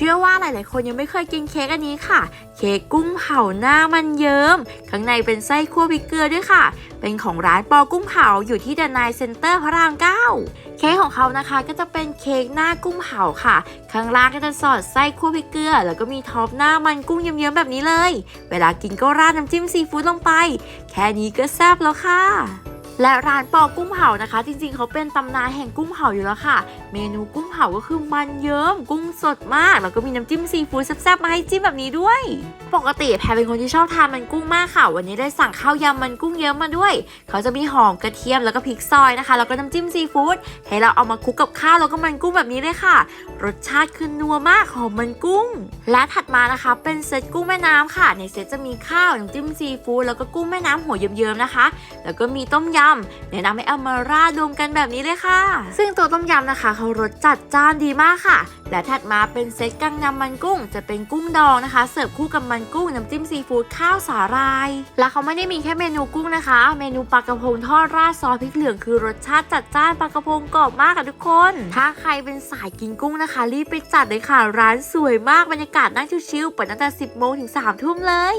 เชื่อว่าหลาย ๆ คนยังไม่เคยกินเค้กอันนี้ค่ะ เค้กกุ้งเผาหน้ามันเยิ้ม ข้างในเป็นไส้คั่วพริกเกลือด้วยค่ะ เป็นของร้านปอกุ้งเผาอยู่ที่เดนายเซ็นเตอร์พระรามเก้าเค้กของเขานะคะก็จะเป็นเค้กหน้ากุ้งเผาค่ะ ข้างล่างก็จะสอดไส้คั่วพริกเกลือ แล้วก็มีท็อปหน้ามันกุ้งเยิ้ม ๆ แบบนี้เลย เวลากินก็ราดน้ำจิ้มซีฟู้ดลงไป แค่นี้ก็แซ่บแล้วค่ะ และร้านปอกุ้งเผานะคะ จริงๆ เขาเป็นตำนานแห่งกุ้งเผาอยู่แล้วค่ะ เมนูกุ้งเผาก็คือมันเยิ้มกุ้งสดมาก แล้วก็มีน้ำจิ้มซีฟู้ดแซ่บๆมาให้จิ้มแบบนี้ด้วย ปกติแพรเป็นคนที่ชอบทานมันกุ้งมากค่ะ วันนี้ได้สั่งข้าวยำมันกุ้งเยิ้มมาด้วย เขาจะมีหอมกระเทียมแล้วก็พริกซอยนะคะ แล้วก็น้ำจิ้มซีฟู้ดให้เราเอามาคลุกกับข้าวแล้วก็มันกุ้งแบบนี้เลยค่ะ รสชาติคือนัวมากหอมมันกุ้ง และถัดมานะคะเป็นเซตกุ้งแม่น้ำค่ะ ในเซตจะมีข้าวน้ำจิ้มซีฟู้ดแล้วก็กุ้งแม่น้ำหัวเยิ้มๆนะคะ แล้วก็มีต้มยำแนะนำให้เอามาราดรวมกันแบบนี้เลยค่ะ ซึ่งตัวต้มยำนะคะเขารสจัดจ้านดีมากค่ะ และถัดมาเป็นเซตกังนำมันกุ้ง จะเป็นกุ้งดองนะคะ เสิร์ฟคู่กับมันกุ้งน้ำจิ้มซีฟู้ดข้าวสาหร่าย และเขาไม่ได้มีแค่เมนูกุ้งนะคะ เมนูปลากระพงทอดราดซอสพริกเหลืองคือรสชาติจัดจ้านปลากระพงกรอบมากค่ะทุกคน ถ้าใครเป็นสายกินกุ้งนะคะ รีบไปจัดเลยค่ะ ร้านสวยมากบรรยากาศนั่งชิวๆเปิดตั้งแต่ 10โมงถึง3ทุ่มเลย